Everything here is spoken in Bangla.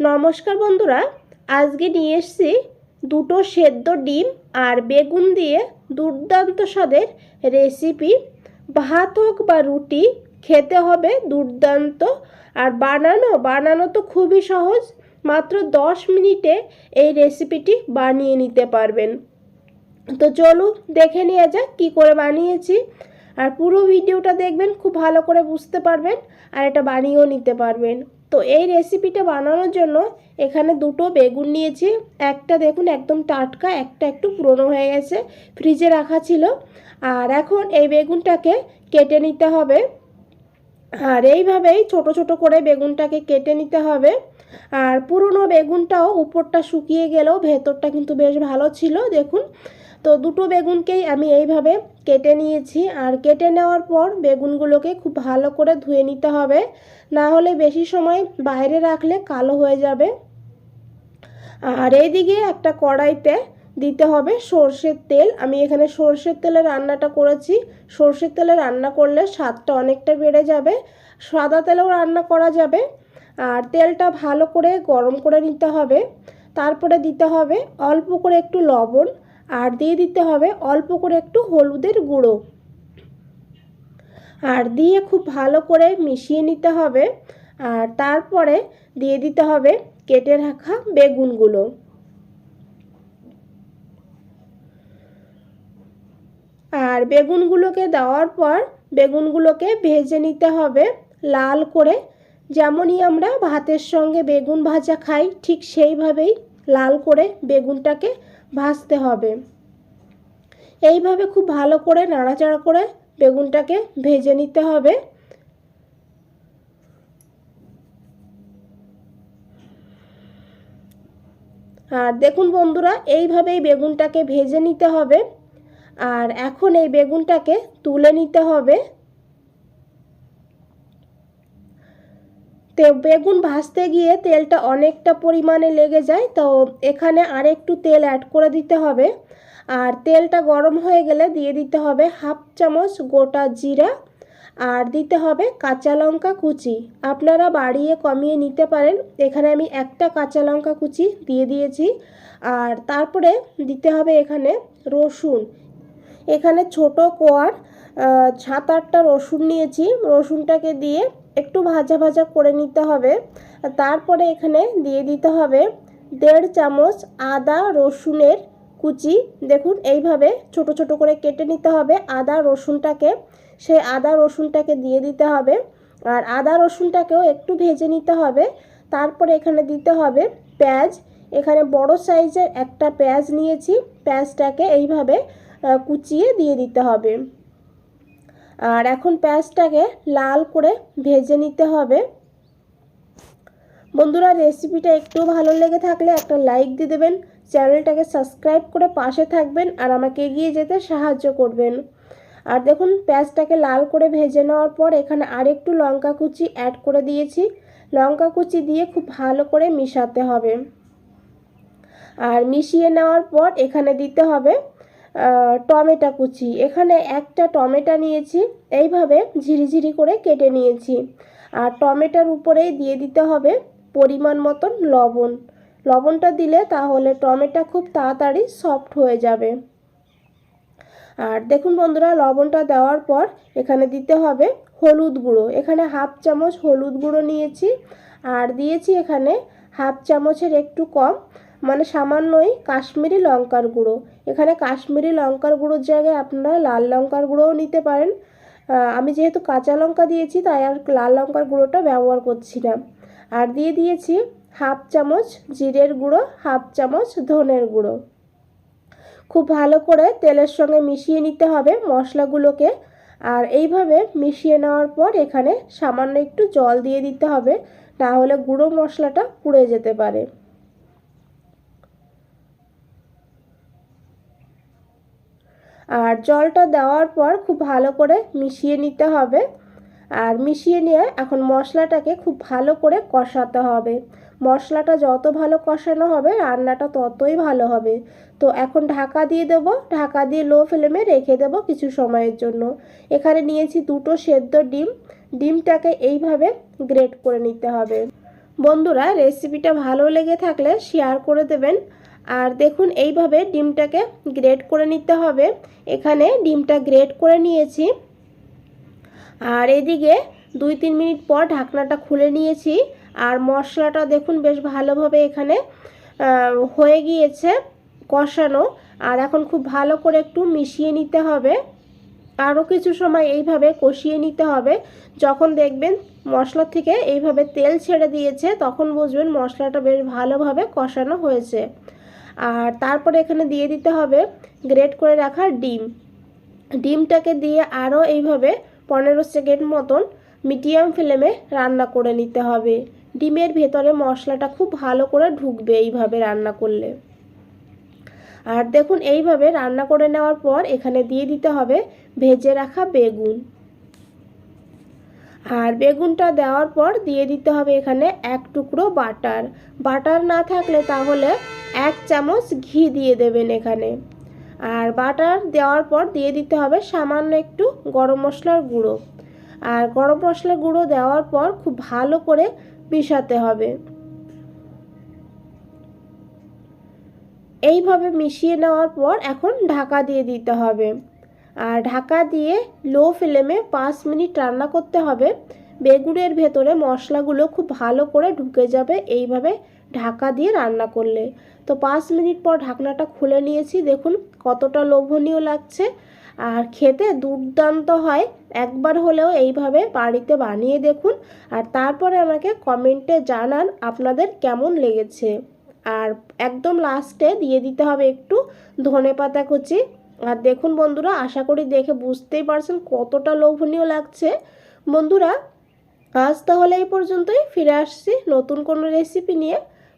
নমস্কার বন্ধুরা, আজকে নিয়ে এসেছি দুটো সেদ্ধ ডিম আর বেগুন দিয়ে দুর্দান্ত স্বাদের রেসিপি। ভাত হোক বা রুটি, খেতে হবে দুর্দান্ত। আর বানানো বানানো তো খুবই সহজ, মাত্র দশ মিনিটে এই রেসিপিটি বানিয়ে নিতে পারবেন। তো চলুন দেখে নেওয়া যাক কী করে বানিয়েছি। আর পুরো ভিডিওটা দেখবেন, খুব ভালো করে বুঝতে পারবেন আর এটা বানিয়েও নিতে পারবেন। তো এই রেসিপিটা বানানোর জন্য এখানে দুটো বেগুন নিয়েছি। একটা দেখুন একদম টাটকা, একটা একটু পুরনো হয়ে গেছে ফ্রিজে রাখা ছিল। আর এখন এই বেগুনটাকে কেটে নিতে হবে। আর এইভাবেই ছোট ছোট করে বেগুনটাকে কেটে নিতে হবে। আর পুরনো বেগুনটাও উপরটা শুকিয়ে গেলেও ভেতরটা কিন্তু বেশ ভালো ছিল, দেখুন। তো দুটো বেগুনকেই আমি এইভাবে কেটে নিয়েছি। আর কেটে নেওয়ার পর বেগুনগুলোকে খুব ভালো করে ধুয়ে নিতে হবে। না হলে বেশি সময় বাইরে রাখলে কালো হয়ে যাবে। আর এইদিকে একটা কড়াইতে দিতে হবে সর্ষের তেল। আমি এখানে সর্ষের তেলে রান্নাটা করেছি। সর্ষের তেলে রান্না করলে স্বাদটা অনেকটা বেড়ে যাবে। সাদা তেলেও রান্না করা যাবে। আর তেলটা ভালো করে গরম করে নিতে হবে। তারপরে দিতে হবে অল্প করে একটু লবণ। আর দিয়ে দিতে হবে অল্প করে একটু হলুদের গুঁড়ো। আর দিয়ে খুব ভালো করে মিশিয়ে নিতে হবে। আর তারপরে দিয়ে দিতে হবে কেটে রাখা বেগুনগুলো। আর বেগুনগুলোকে দেওয়ার পর বেগুনগুলোকে ভেজে নিতে হবে লাল করে। যেমনই আমরা ভাতের সঙ্গে বেগুন ভাজা খাই, ঠিক সেইভাবেই লাল করে বেগুনটাকে ভাজতে হবে। এইভাবে খুব ভালো করে নাড়াচাড়া করে বেগুনটাকে ভেজে নিতে হবে। আর দেখুন বন্ধুরা, এইভাবেই বেগুনটাকে ভেজে নিতে হবে। আর এখন এই বেগুনটাকে তুলে নিতে হবে। তো বেগুন ভাজতে গিয়ে তেলটা অনেকটা পরিমাণে লেগে যায়, তো এখানে আর একটু তেল অ্যাড করে দিতে হবে। আর তেলটা গরম হয়ে গেলে দিয়ে দিতে হবে হাফ চামচ গোটা জিরা আর দিতে হবে কাঁচা লঙ্কা কুচি। আপনারা বাড়িয়ে কমিয়ে নিতে পারেন। এখানে আমি একটা কাঁচা লঙ্কা কুচি দিয়ে দিয়েছি। আর তারপরে দিতে হবে এখানে রসুন। এখানে ছোট কোয়ার সাত আটটা রসুন নিয়েছি। রসুনটাকে দিয়ে একটু ভাজা ভাজা করে নিতে হবে। তারপরে এখানে দিয়ে দিতে হবে দেড় চামচ আদা রসুনের কুচি। দেখুন, এইভাবে ছোট ছোট করে কেটে নিতে হবে আদা রসুনটাকে। সেই আদা রসুনটাকে দিয়ে দিতে হবে। আর আদা রসুনটাকেও একটু ভেজে নিতে হবে। তারপরে এখানে দিতে হবে পেঁয়াজ। এখানে বড় সাইজের একটা পেঁয়াজ নিয়েছি। পেঁয়াজটাকে এইভাবে কুচিয়ে দিয়ে দিতে হবে। আর এখন পেঁয়াজটাকে লাল করে ভেজে নিতে হবে। বন্ধুরা রেসিপিটা একটু ভালো লেগে থাকলে একটা লাইক দিয়ে দেবেন চ্যানেলটাকে সাবস্ক্রাইব করে পাশে থাকবেন আর আমাকে এগিয়ে যেতে সাহায্য করবেন। আর দেখুন, পেঁয়াজটাকে লাল করে ভেজে নেওয়ার পর এখানে আরেকটু লঙ্কা কুচি অ্যাড করে দিয়েছি। লঙ্কা কুচি দিয়ে খুব ভালো করে মিশাতে হবে। আর মিশিয়ে নেওয়ার পর এখানে দিতে হবে টমেটো কুচি। এখানে একটা টমেটো নিয়েছি, এইভাবে ঝিরিঝিরি করে কেটে নিয়েছি। আর টমেটোর উপরেই দিয়ে দিতে হবে পরিমাণ মতন লবণ। লবণটা দিলে তাহলে টমেটো খুব তাড়াতাড়ি সফট হয়ে যাবে। আর দেখুন বন্ধুরা, লবণটা দেওয়ার পর এখানে দিতে হবে হলুদ গুঁড়ো। এখানে হাফ চামচ হলুদ গুঁড়ো নিয়েছি। আর দিয়েছি এখানে হাফ চামচের একটু কম মানে সামান্যই কাশ্মীরি লঙ্কার গুঁড়ো। এখানে কাশ্মীরি লঙ্কার গুঁড়োর জায়গায় আপনারা লাল লঙ্কার গুঁড়োও নিতে পারেন। আমি যেহেতু কাঁচা লঙ্কা দিয়েছি, তাই আর লাল লঙ্কার গুঁড়োটা ব্যবহার করছি না। আর দিয়ে দিয়েছি হাফ চামচ জিরের গুঁড়ো, হাফ চামচ ধনের গুঁড়ো। খুব ভালো করে তেলের সঙ্গে মিশিয়ে নিতে হবে মশলাগুলোকে। আর এইভাবে মিশিয়ে নেওয়ার পর এখানে সামান্য একটু জল দিয়ে দিতে হবে, না হলে গুঁড়ো মশলাটা পুড়ে যেতে পারে। আর জলটা দেওয়ার পর খুব ভালো করে মিশিয়ে নিতে হবে। আর মিশিয়ে নিয়ে এখন মশলাটাকে খুব ভালো করে কষাতে হবে। মশলাটা যত ভালো কষানো হবে, রান্নাটা ততই ভালো হবে। তো এখন ঢাকা দিয়ে দেব। ঢাকা দিয়ে লো ফ্লেমে রেখে দেব কিছু সময়ের জন্য। এখানে নিয়েছি দুটো সেদ্ধ ডিম। ডিমটাকে এইভাবে গ্রেট করে নিতে হবে। বন্ধুরা রেসিপিটা ভালো লেগে থাকলে শেয়ার করে দেবেন। আর দেখুন, এইভাবে ডিমটাকে গ্রেট করে নিতে হবে। এখানে ডিমটা গ্রেট করে নিয়েছি। আর এদিকে দুই তিন মিনিট পর ঢাকনাটা খুলে নিয়েছি। আর মশলাটা দেখুন, বেশ ভালোভাবে এখানে হয়ে গিয়েছে কষানো। আর এখন খুব ভালো করে একটু মিশিয়ে নিতে হবে। আরও কিছু সময় এইভাবে কষিয়ে নিতে হবে। যখন দেখবেন মশলা থেকে এইভাবে তেল ছেড়ে দিয়েছে, তখন বুঝবেন মশলাটা বেশ ভালোভাবে কষানো হয়েছে। আর তারপরে এখানে দিয়ে দিতে হবে গ্রেট করে রাখা ডিম। ডিমটাকে দিয়ে আরও এইভাবে পনেরো সেকেন্ড মতন মিডিয়াম ফ্লেমে রান্না করে নিতে হবে। ডিমের ভেতরে মশলাটা খুব ভালো করে ঢুকবে এইভাবে রান্না করলে। আর দেখুন, এইভাবে রান্না করে নেওয়ার পর এখানে দিয়ে দিতে হবে ভেজে রাখা বেগুন। আর বেগুনটা দেওয়ার পর দিয়ে দিতে হবে এখানে এক টুকরো বাটার। বাটার না থাকলে তাহলে এক চামচ ঘি দিয়ে দেবেন এখানে। আর বাটার দেওয়ার পর দিয়ে দিতে হবে সামান্য একটু গরম মশলার গুঁড়ো। আর গরম মশলার গুঁড়ো দেওয়ার পর খুব ভালো করে মিশাতে হবে। এইভাবে মিশিয়ে নেওয়ার পর এখন ঢাকা দিয়ে দিতে হবে। আর ঢাকা দিয়ে লো ফ্লেমে পাঁচ মিনিট রান্না করতে হবে। বেগুনের ভেতরে মশলাগুলো খুব ভালো করে ঢুকে যাবে। এইভাবে ঢাকা দিয়ে রান্না করলে। তো পাঁচ মিনিট পর ঢাকনাটা খুলে নিয়েছি। দেখুন কতটা লোভনীয় লাগছে। আর খেতে দুর্দান্ত হয়। একবার হলেও এইভাবে বাড়িতে বানিয়ে দেখুন। আর তারপরে আমাকে কমেন্টে জানান আপনাদের কেমন লেগেছে। আর একদম লাস্টে দিয়ে দিতে হবে একটু ধনে পাতা কুচি। আর দেখুন বন্ধুরা, আশা করি দেখে বুঝতেই পারছেন কতটা লোভনীয় লাগছে। বন্ধুরা, আজ তাহলে এই পর্যন্তই। ফিরে আসছি নতুন কোনো রেসিপি নিয়ে।